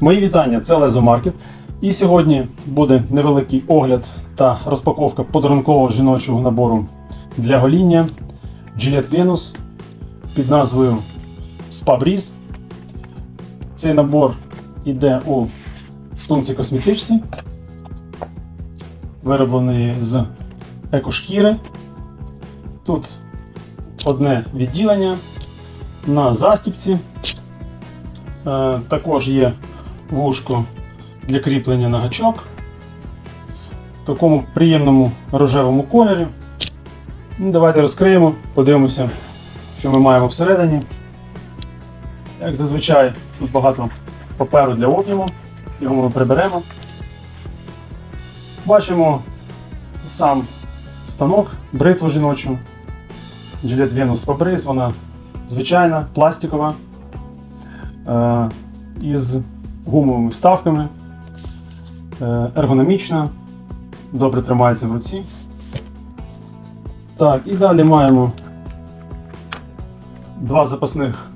Мої вітання, це Лезо Маркет. І сьогодні буде невеликий огляд та розпаковка подарункового жіночого набору для гоління Gillette Venus під назвою Spa Breeze. Цей набор йде у сумці косметичці, вироблений з екошкіри. Тут одне відділення на застіпці. Е, Також є вушко для кріплення на гачок в такому приємному рожевому кольорі. Ну, Давайте розкриємо, подивимося, що ми маємо всередині. Як зазвичай, тут багато паперу для обніму, його ми приберемо. Бачимо сам станок, бритву жіночу. Gillette Venus Fabrice, вона звичайна, пластикова, е, із гумовими вставками, е, ергономічна, добре тримається в руці. Так, і далі маємо два запасних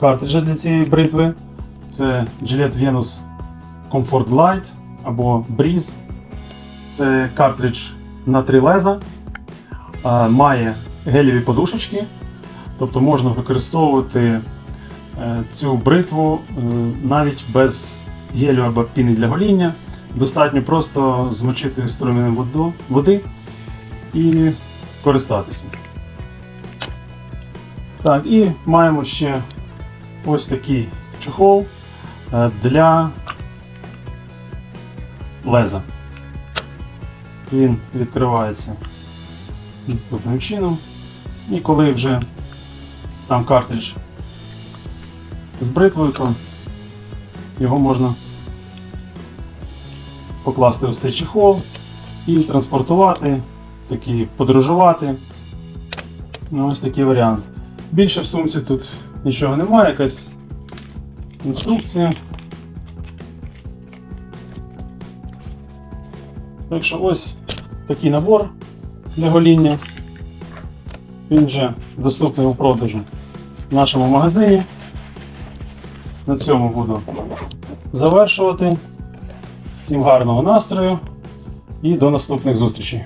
картриджа для цієї бритви. Це Gillette Venus Comfort Glide або Breeze. Це картридж на три леза. Е, Має гелєві подушечки, тобто можна використовувати цю бритву е, навіть без гелю або піни для гоління. Достатньо просто змочити струменем воду- води і користатися. Так, і маємо ще ось такий чохол е, для леза. Він відкривається наступним чином. І коли вже сам картридж з бритвою, то його можна покласти ось цей чехол і транспортувати, такі подорожувати. Ну, ось такий варіант. Більше в сумці тут нічого немає, якась інструкція. Так що ось такий набор для гоління. Він вже доступний у продажу в нашому магазині. На цьому буду завершувати. Всім гарного настрою і до наступних зустрічей.